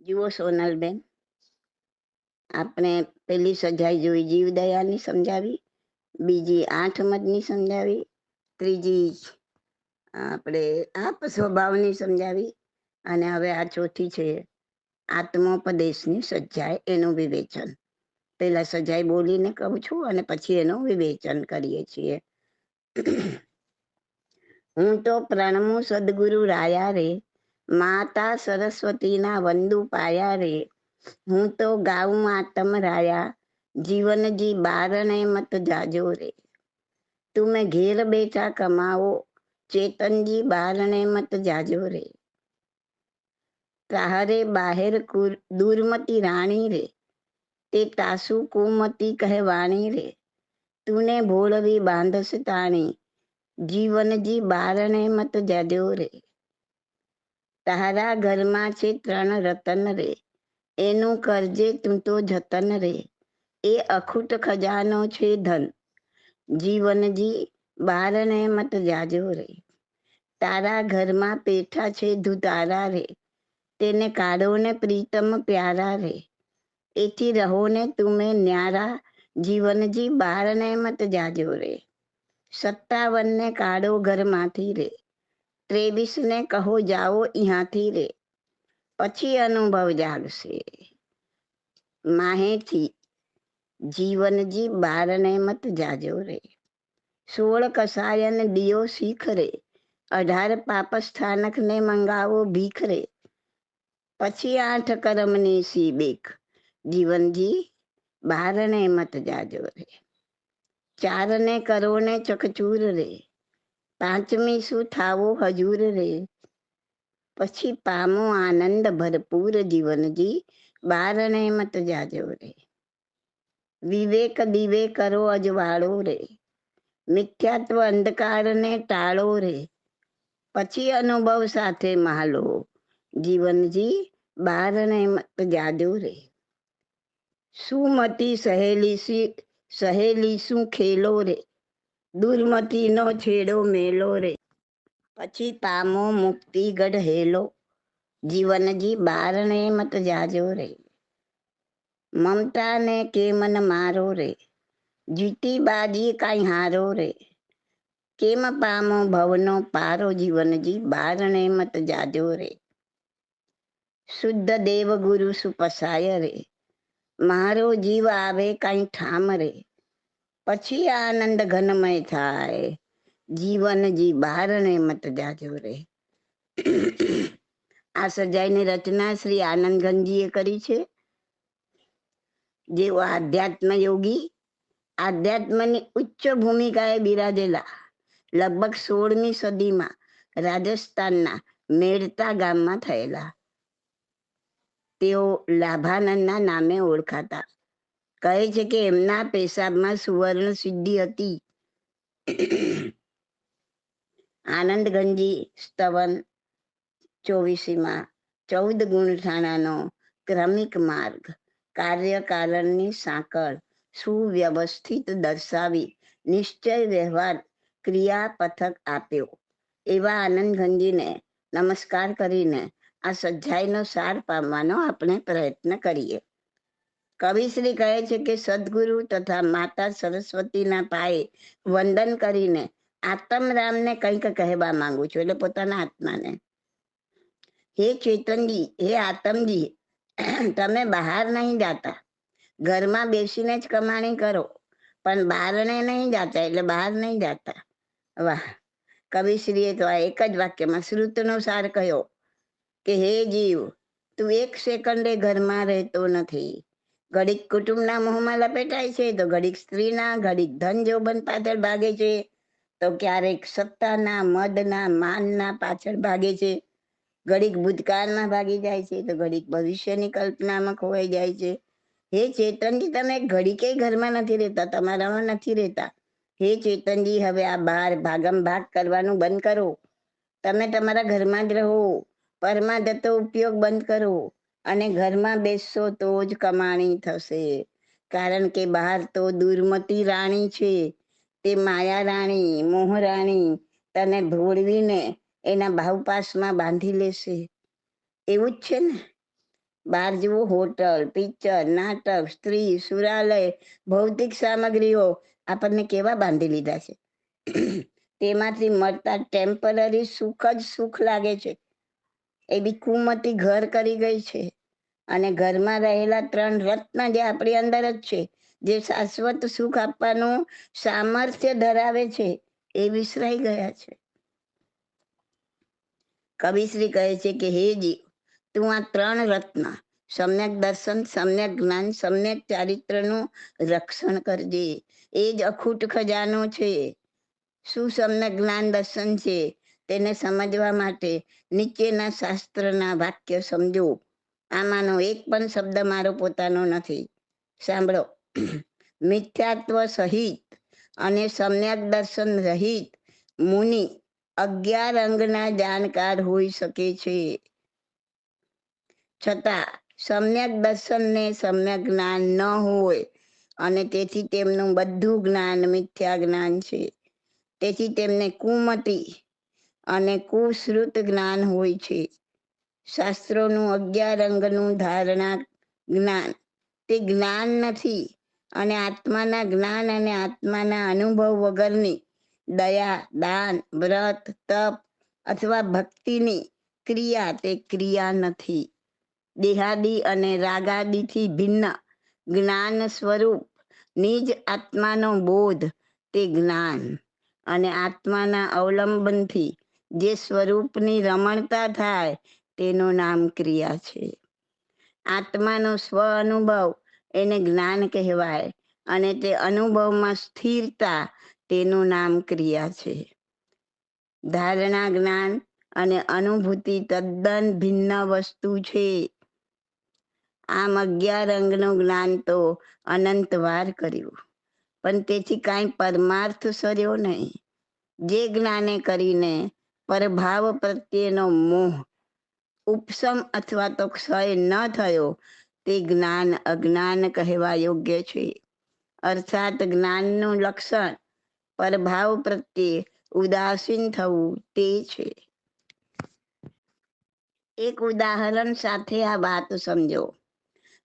જુઓ સોનલબેન આપણે પેલી સજાઈ જોઈ જીવદયાની સમજાવી, બીજી આઠ મદની સમજાવી, ત્રીજી આપણે આપ સ્વભાવની સમજાવી, અને હવે આ ચોથી છે આત્મોપદેશની સજાય એનું વિવેચન. પેલા સજાઈ બોલીને કહું છું અને પછી એનું વિવેચન કરીએ છીએ. હું તો પ્રણમું સદગુરુ રાયા રે માતા સરસ્વતીના વંદુ પાયા રે. હું તો ગાઉં આતમ રાયા. જીવનજી બારણે મત જાજો રે. તુમે ઘેર બેઠા કમાવો. ચેતનજી બારણે મત જાજો રે. તારે બાહેર દુર્મતી રાણી રે. તે તાસુ કુમતી કહેવાણી રે. તુને ભોળવી બાંધસ તાણી. જીવનજી બારણે મત જાજો રે. તારા ઘરમાં છે ત્રણ રતન રે. એનું કરજે તું તો જતન રે. એ અખૂટ ખજાનો છે ધન. જીવનજી બારણે મત જાજો રે. તારા ઘરમાં પેઠા છે ધુતારા રે. તેને કાઢો ને પ્રીતમ પ્યારા રે. એથી રહો ને તુમે ન્યારા જીવનજી બારણે મત જાજો રે. સત્તાવન ને કાઢો ઘરમાંથી રે. ત્રેવીસ ને કહો જાઓ અહીંયાથી રે, પછી અનુભવ જાગશે. માહેથી જીવનજી બારને મત જાજો રે. સોળ કસાયન દિયો શીખ રે, અઢાર પાપ સ્થાનકને મંગાવો ભીખ રે, પછી આઠ કરમની સી બેખ. જીવનજી બારને મત જાજો રે. ચાર ને કરો ચકચૂર રે પાંચમી શું થાવો હજૂર રે? પછી પામો આનંદ ભરપૂર જીવનજી, બારણે મત જાજો રે. વિવેક દિવે કરો અજવાળો રે. મિથ્યાત્વ અંધકારને ટાળો રે. પછી અનુભવ સાથે માલો. જીવનજી, બારણે મત જાજો રે. સુમતી સહેલી સહેલી શું ખેલો રે? દુર્મતી નો છેડો મેલો રે. પછી પામો મુક્તિ ગઢ હેલો. જીવનજી બારણે મત જાજો રે. મમતા ને કે મન મારો રે. જીતી બાજી કાંઈ હારો રે. કેમ પામો ભવનો પારો જીવનજી બારણે મત જાજો રે. શુદ્ધ દેવ ગુરુ સુપસાય રે. મારો જીવ આવે કાંઈ ઠામ રે. પછી આનંદ ઘનમય થાય. જીવનજી બારણે મત જાજો રે આ સજાઈની રચના શ્રી આનંદ આનંદગંજીએ કરી છે. જેઓ આધ્યાત્મ યોગી, આધ્યાત્મની ઉચ્ચ ભૂમિકાએ બિરાજેલા લગભગ સોળમી સદીમાં રાજસ્થાનના મેડતા ગામમાં થયેલા. તેઓ લાભાનંદના નામે ઓળખાતા. કહે છે કે એમના પેશાબમાં સુવર્ણ સિદ્ધિ હતી. આનંદગંજી સ્તવન ચોવીસીમાં ચૌદ ગુણઠાણાનો ક્રમિક માર્ગ, કાર્યકારણની સાંકળ સુવ્યવસ્થિત દર્શાવી નિશ્ચય વ્યવહાર ક્રિયા પથક આપ્યો. એવા આનંદગંજીને નમસ્કાર કરીને આ સજ્જાઈનો સાર પામવાનો આપણે પ્રયત્ન કરીએ. કવિશ્રી કહે છે કે સદગુરુ તથા માતા સરસ્વતીના પાયે વંદન કરીને આત્મરામને કંઈક કહેવા માંગુ છું, એટલે પોતાના આત્માને. હે ચેતનજી, હે આતમજી, તમે બહાર નહીં જાતા. ઘરમાં બેસીને જ કમાણી કરો, પણ બારણે નહીં જાતા, એટલે બહાર નહીં જાતા. વાહ! કવિશ્રીએ તો આ એક જ વાક્યમાં શ્રુતનો સાર કહ્યો કે, હે જીવ, તું એક સેકન્ડે ઘરમાં રહેતો નથી. ઘડીક કુટુંબના મોહમાં લપેટાય છે, તો ઘડીક સ્ત્રીના ઘડીક ધન જોબન પાછળ ભાગે છે, તો ક્યારેક સત્તાના, મદના, માનના પાછળ ભાગે છે. ઘડીક ભૂતકાળમાં ભાગી જાય છે, તો ઘડીક ભવિષ્યની કલ્પનામાં ખોવાઈ જાય છે. હે ચેતનજી, તમે ઘડીકે ઘરમાં નથી રહેતા, તમારામાં નથી રહેતા. હે ચેતનજી, હવે આ બહાર ભાગમ ભાગ કરવાનું બંધ કરો. તમે તમારા ઘરમાં જ રહો. પરમાદતો ઉપયોગ બંધ કરો. અને ઘરમાં બેસશો તો જ કમાણી થશે. કારણ કે બહાર તો દુર્મતી રાણી છે. તે માયા રાણી, મોહ રાણી, તને ભોળવીને એના ભાવપાસમાં બાંધી લેશે. એવું જ છે ને? બહાર જુઓ હોટલ, પિક્ચર, નાટક, સ્ત્રી, સુરાલય, ભૌતિક સામગ્રીઓ આપણને કેવા બાંધી લીધા છે? તેમાંથી મળતા ટેમ્પરરી સુખ જ સુખ લાગે છે. એ બી કુમતી ઘર કરી ગઈ છે. અને ઘરમાં રહેલા ત્રણ રત્ન જે આપણી અંદર જ છે, જે શાશ્વત સુખ આપવાનું સામર્થ્ય ધરાવે છે, એ વિસરાઈ ગયા છે. કવિશ્રી કહે છે કે, હે જીવ, તું આ ત્રણ રત્ન સમ્યક દર્શન, સમ્યક જ્ઞાન, સમ્યક ચારિત્રનું રક્ષણ કરજે. એ જ અખૂટ ખજાનો છે. શું સમ્યક જ્ઞાન દર્શન છે? તેને સમજવા માટે નીચેના શાસ્ત્રના વાક્ય સમજો. આમાંનો એક પણ શબ્દ મારો પોતાનો નથી. સાંભળો. મિથ્યાત્વ સહિત અને સમ્યક દર્શન રહિત મુનિ અગિયાર અંગના જાણકાર હોઈ શકે છે. છતાં સમ્યક દર્શનને સમ્યક જ્ઞાન ન હોય અને તેથી તેમનું બધું જ્ઞાન મિથ્યા જ્ઞાન છે. તેથી તેમને કુમતી અને કુશ્રુત જ્ઞાન હોય છે. શાસ્ત્રોનું અગિયાર અંગનું ધારણા જ્ઞાન. તે જ્ઞાન નથી અને આત્માના જ્ઞાન અને આત્માના અનુભવ વગરની દયા, દાન, વ્રત, તપ અથવા ભક્તિની ક્રિયા તે ક્રિયા નથી. દેહાદી અને રાગાદીથી ભિન્ન જ્ઞાન સ્વરૂપ નિજ આત્માનો બોધ તે જ્ઞાન અને આત્માના અવલંબનથી જે સ્વરૂપની રમણતા થાય, તેનું નામ ક્રિયા છે. આત્માનો સ્વ અનુભવ એને જ્ઞાન કહેવાય અને તે અનુભવમાં સ્થિરતા તેનું નામ ક્રિયા છે. ધારણા જ્ઞાન અને અનુભૂતિ તદ્દન ભિન્ન વસ્તુ છે. આમ અગિયાર અંગનું જ્ઞાન તો અનંત વાર કર્યું, પણ તેથી કાંઈ પરમાર્થ સર્યો નહીં. જે જ્ઞાને કરીને પરભાવ પ્રત્યેનો મોહ ઉપસમ અથવા તો ક્ષય ન થયો, તે જ્ઞાન અજ્ઞાન કહેવા યોગ્ય છે. અર્થાત જ્ઞાનનું લક્ષણ, પરભાવ પ્રત્યે ઉદાસીન થવું તે છે. એક ઉદાહરણ સાથે આ વાત સમજો.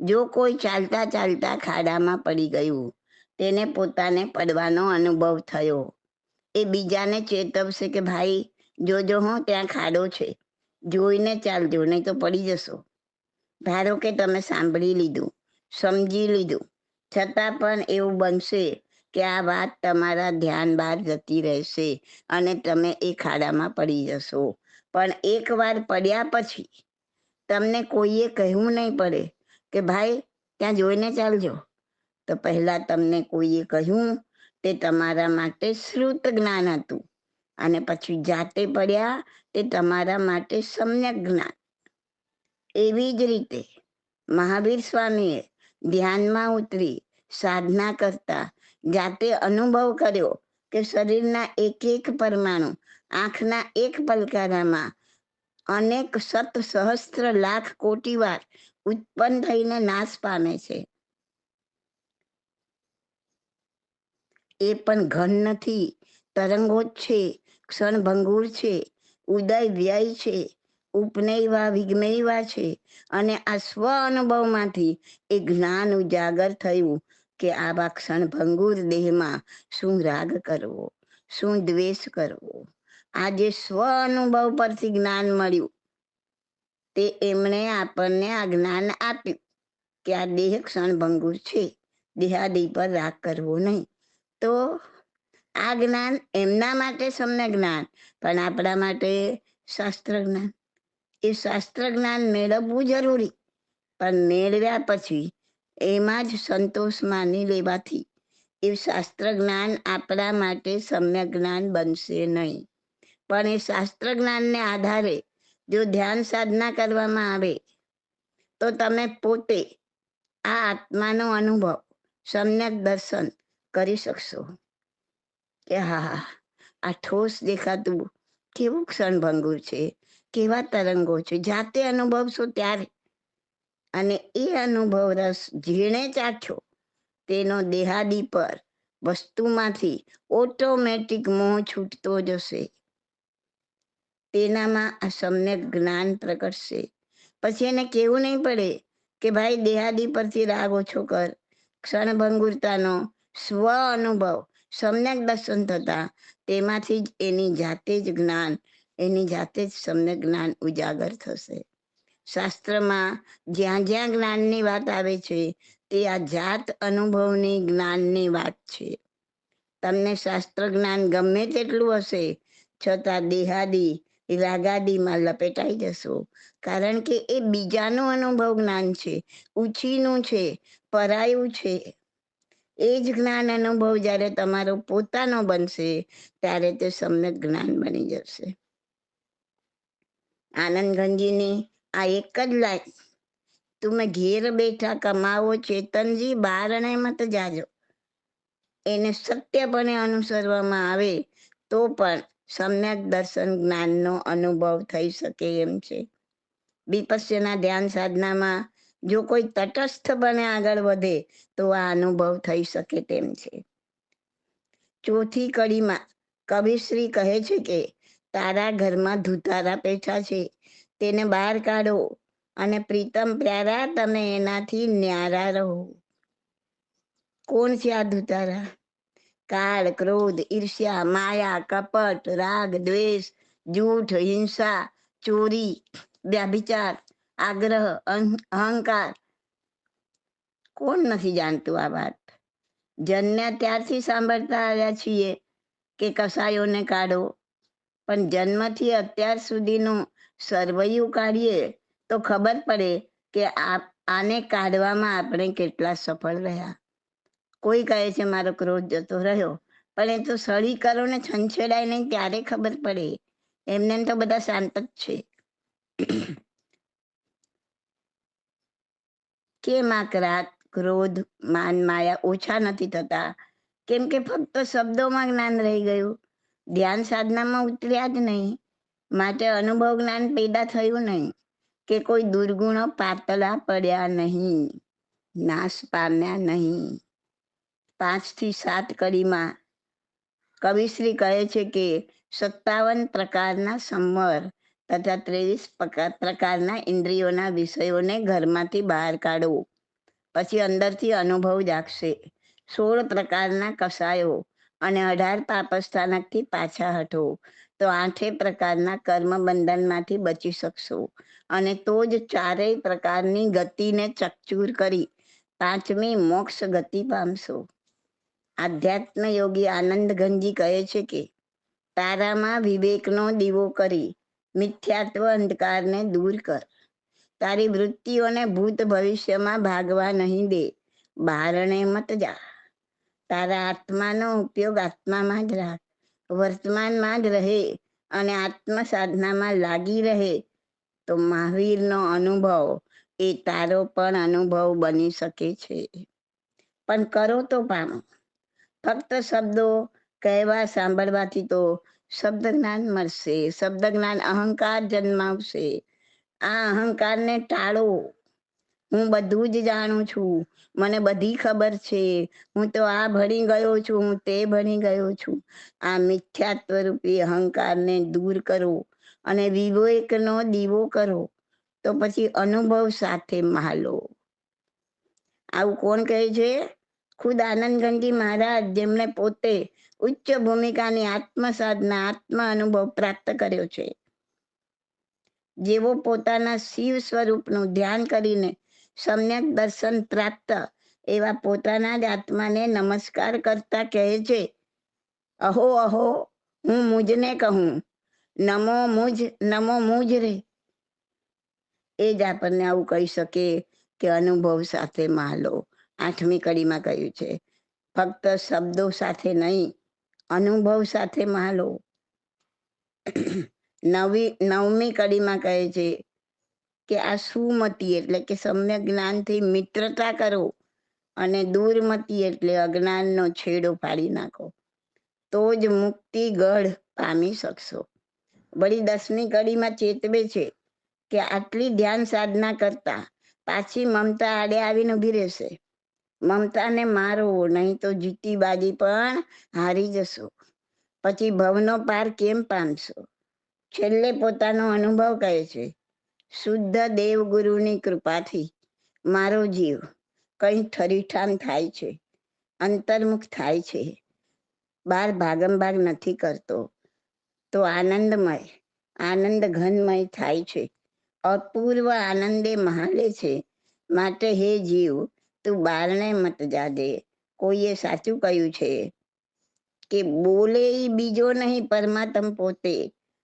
જો કોઈ ચાલતા ચાલતા ખાડામાં પડી ગયું, તેને પોતાને પડવાનો અનુભવ થયો. એ બીજાને ચેતવશે કે, ભાઈ જોજો હો, ત્યાં ખાડો છે. જોઈને ચાલજો, નહીં તો પડી જશો. ધારો કે તમે સાંભળી લીધું, સમજી લીધું. છતાં પણ એવું બનશે કે આ વાત તમારા ધ્યાન બહાર જતી રહેશે અને તમે એ ખાડામાં પડી જશો. પણ એકવાર પડ્યા પછી તમને કોઈએ કહેવું નહીં પડે કે ભાઈ, ત્યાં જોઈને ચાલજો. તો પહેલા તમને કોઈએ કહ્યું તે તમારા માટે શ્રુત જ્ઞાન હતું. અને પછી જાતે પડ્યા તે તમારા માટે સમ્યક જ્ઞાન. એવી જ રીતે મહાવીર સ્વામીએ ધ્યાનમાં ઉતરી સાધના કરતા જાતે અનુભવ કર્યો કે શરીરના એક એક પરમાણુ આંખના એક પલકારામાં અનેક સત સહસ્ત્ર લાખ કોટી વાર ઉત્પન્ન થઈને નાશ પામે છે. એ પણ ઘન નથી તરંગો છે ક્ષણભંગુર છે, ઉદય વ્યય છે ઉપનયવા વિજ્ઞયવા છે અને આ સ્વ અનુભવમાંથી એ જ્ઞાન ઉજાગર થયું કે આવા ક્ષણભંગુર દેહમાં શું રાગ કરવો, શું દ્વેષ કરવો. આ જે સ્વ અનુભવ પરથી જ્ઞાન મળ્યું. તે એમણે આપણને આ જ્ઞાન આપ્યું કે આ દેહ ક્ષણભંગુર છે, દેહાદી પર રાગ કરવો નહીં. તો આ જ્ઞાન એમના માટે સમ્ય જ્ઞાન, પણ આપણા માટે શાસ્ત્ર જ્ઞાન. એ શાસ્ત્ર જ્ઞાન મેળવવું જરૂરી, પણ મેળવ્યા પછી એમાં જ સંતોષ માની લેવાથી એ શાસ્ત્ર જ્ઞાન આપણા માટે સમ્યક જ્ઞાન બનશે નહીં. પણ એ શાસ્ત્ર જ્ઞાનને આધારે જો ધ્યાન સાધના કરવામાં આવે, તો તમે પોતે આ આત્માનો અનુભવ, સમ્યક દર્શન કરી શકશો. કે હા, આ ઠોસ દેખાતું કેવું ક્ષણભંગુર છે, કેવા તરંગો છે, જાતે અનુભવશો ત્યારે. અને એ અનુભવ રસ જીણે ચાખ્યો. તેનો દેહાદી પર વસ્તુમાંથી ઓટોમેટિક મોહ છૂટતો જશે. તેનામાં આ સમ્યક જ્ઞાન પ્રગટશે. પછી એને કેવું નહીં પડે કે ભાઈ દેહાદી પરથી રાગ ઓછો કર. ક્ષણભંગુરતાનો સ્વ અનુભવ સમ્યક દર્શન થતા તેમાંથી જ એની જાતે જ જ્ઞાન, એની જાતે જ સમ્યક જ્ઞાન ઉજાગર થશે. શાસ્ત્રમાં જ્યાં જ્યાં જ્ઞાનની વાત આવે છે, તે આ જાત અનુભવની જ્ઞાનની વાત છે. તમને શાસ્ત્ર જ્ઞાન ગમે તેટલું હશે, છતાં દેહાદી, રાગાદીમાં લપેટાઈ જશો. કારણ કે એ બીજાનું અનુભવ જ્ઞાન છે, ઉછીનું છે, પરાયું છે. એ જ જ્ઞાન અનુભવ જ્યારે તમારો પોતાનો બનશે, ત્યારે તે સમ્યક જ્ઞાન બની જશે. આનંદ ગંજીની આ એક જ લાઈન, તમે ઘેર બેઠા કમાવો ચેતનજી બારણે મત જાજો. એને સત્યપણે અનુસરવામાં આવે, તો પણ સમ્યક દર્શન જ્ઞાનનો અનુભવ થઈ શકે એમ છે. વિપસ્યના ધ્યાન સાધનામાં જો કોઈ તટસ્થ બને આગળ વધે, તો આ અનુભવ થઈ શકે તેમ છે. ચોથી કડીમાં કવિશ્રી કહે છે કે, તારા ઘરમાં ધુતારા પેઠા છે, તેને બહાર કાઢો અને પ્રીતમ પ્યારા તમે એનાથી ન્યારા રહો. કોણ છે આ ધુતારા? કાળ, ક્રોધ, ઈર્ષ્યા, માયા, કપટ, રાગ, દ્વેષ, જૂઠ, હિંસા, ચોરી, વ્યાભિચાર આગ્રહ અહંકાર. કોણ નથી જાણતું આ વાત? જન્મ્યા ત્યારથી સાંભળતા આવ્યા છીએ કે કસાયોને કાઢો. પણ જન્મથી અત્યાર સુધીનું સર્વૈયું કાઢીએ તો ખબર પડે કે આને કાઢવામાં આપણે કેટલા સફળ રહ્યા. કોઈ કહે છે, મારો ક્રોધ જતો રહ્યો. પણ એ તો સળી કરો ને છંછેડાય નહીં ત્યારે ખબર પડે? એમને તો બધા શાંત જ છે. કેમ આ ક્રાત, ક્રોધ, માન, માયા ઓછા નથી થતા. કેમ કે ફક્ત શબ્દોમાં જ્ઞાન રહી ગયું. ધ્યાન સાધનામાં ઉતર્યા જ નહીં. માટે અનુભવ જ્ઞાન પેદા થયું નહીં કે કોઈ દુર્ગુણો પાતળા પડ્યા નહીં. નાશ પામ્યા નહીં. પાંચથી સાત કડીમાં કવિશ્રી કહે છે કે સત્તાવન પ્રકારના સંવર તથા ત્રેવીસ પ્રકારના ઇન્દ્રિયોના વિષયોને ઘરમાંથી બહાર કાઢવો. પછી અંદરથી અનુભવ જાગશે. સોળ પ્રકારના કસાયો અને અઢાર પાપસ્થાનકથી પાછા હટો. તો આઠે પ્રકારના કર્મ બંધનમાંથી બચી શકશો. અને તો જ ચારેય પ્રકારની ગતિને ચકચૂર કરી પાંચમી મોક્ષ ગતિ પામશો. આધ્યાત્મ યોગી આનંદ ગંજી કહે છે કે, તારામાં વિવેકનો દીવો કરી મિથ્યાત્વ અંધકારને દૂર કર. તારી વૃત્તિઓને ભૂત ભવિષ્યમાં ભાગવા નહીં દે. બારણે મત જા. તારા આત્માનો ઉપયોગ આત્મામાં જ રાખ. વર્તમાનમાં જ રહે અને આત્મ સાધનામાં લાગી રહે તો મહાવીરનો અનુભવ એ તારો પણ અનુભવ બની શકે છે. પણ કરો તો પામો. ફક્ત શબ્દો કહેવા સાંભળવાથી તો શબ્દ જ્ઞાન મળશે શબ્દ જ્ઞાન અહંકાર જન્માવશે. આ અહંકારને ટાળો. હું બધું જ જાણું છું. મને બધી ખબર છે. હું તો આ ભણી ગયો છું, હું તે ભણી ગયો છું. આ મિથ્યાત્વ રૂપી અહંકારને દૂર કરો અને વિવેકનો દીવો કરો. તો પછી અનુભવ સાથે માલો. આવું કોણ કહે છે? ખુદ આનંદ ગંજી મહારાજ, જેમણે પોતે ઉચ્ચ ભૂમિકાની આત્મસાધના આત્મ અનુભવ પ્રાપ્ત કર્યો છે. જેવો પોતાના શિવ સ્વરૂપનું ધ્યાન કરીને સમ્યક દર્શન પ્રાપ્ત, એવા પોતાના જ આત્માને નમસ્કાર કરતા કહે છે, અહો અહો, હું મુજને કહું, નમો મુજ નમો મુજ રે. એ જ આપણને આવું કહી શકે કે અનુભવ સાથે માલો. આઠમી કડીમાં કહ્યું છે, ફક્ત શબ્દો સાથે નહીં અનુભવ સાથે માલો. નવી, નવમી કડીમાં કહે છે કે આ સુમતી એટલે કે સમ્યક જ્ઞાનથી મિત્રતા કરો અને દૂરમતી એટલે અજ્ઞાનનો છેડો પાડી નાખો. તો જ મુક્તિ ગઢ પામી શકશો. વળી દસમી કડીમાં ચેતવે છે કે આટલી ધ્યાન સાધના કરતા પાછી મમતા આડે આવીને ઊભી રહેશે. મમતાને મારો નહીં તો જીતી બાજી પણ હારી જશો. પછી ભવનો પાર કેમ પામશો? છેલ્લે પોતાનો અનુભવ કહે છે, શુદ્ધ દેવગુરુની કૃપાથી મારો જીવ કંઈ ઠરીઠામ થાય છે, અંતર્મુખ થાય છે. બાર ભાગમભાગ નથી કરતો. તો આનંદમય આનંદ ઘનમય થાય છે. અપૂર્વ આનંદે મહાલે છે. માટે હે જીવ તું બારણે મત જાદે કોઈએ સાચું કહ્યું છે કે બોલે બીજો નહીં, પરમાત્મ પોતે.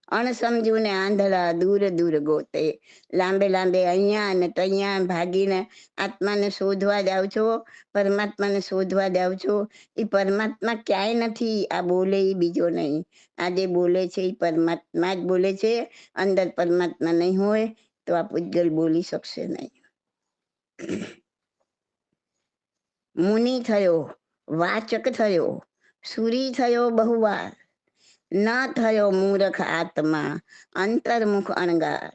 અણસમજુ ને આંધળા દૂર દૂર ગોતે. લાંબે લાંબે અહીંયા અને ત્યાં ભાગીને આત્માને શોધવા જાવ છો, પરમાત્માને શોધવા જાવ છો. એ પરમાત્મા ક્યાંય નથી, આ બોલે એ બીજો નહીં. આ જે બોલે છે એ પરમાત્મા જ બોલે છે. અંદર પરમાત્મા નહીં હોય તો આ પૂજગલ બોલી શકશે નહીં. મુનિ થયો, વાચક થયો, સુરી થયો બહુવાર. ન થયો મૂરખ આત્મા, અંતર્મુખ અણગાર.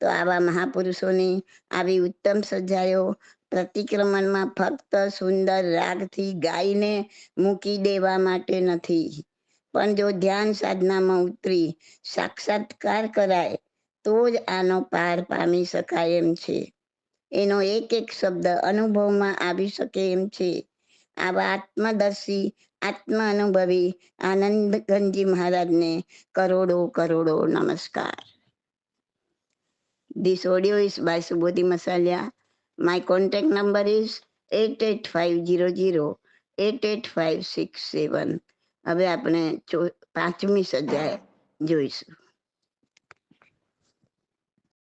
તો આવા મહાપુરુષોની આવી ઉત્તમ સજાયો પ્રતિક્રમણમાં ફક્ત સુંદર રાગથી ગાયને મૂકી દેવા માટે નથી. પણ જો ધ્યાન સાધનામાં ઉતરી સાક્ષાત્કાર કરાય, તો જ આનો પાર પામી શકાય એમ છે. એનો એક એક શબ્દ અનુભવમાં આવી શકે એમ છે. આવા આત્મદર્શી આત્મ અનુભવી આનંદ ગંજી મહારાજને કરોડો કરોડો નમસ્કાર. This audio is by Subodhi Masaliya my contact number is eight eight five zero zero eight eight five six seven હવે આપણે પાંચમી સજાએ જોઈશું.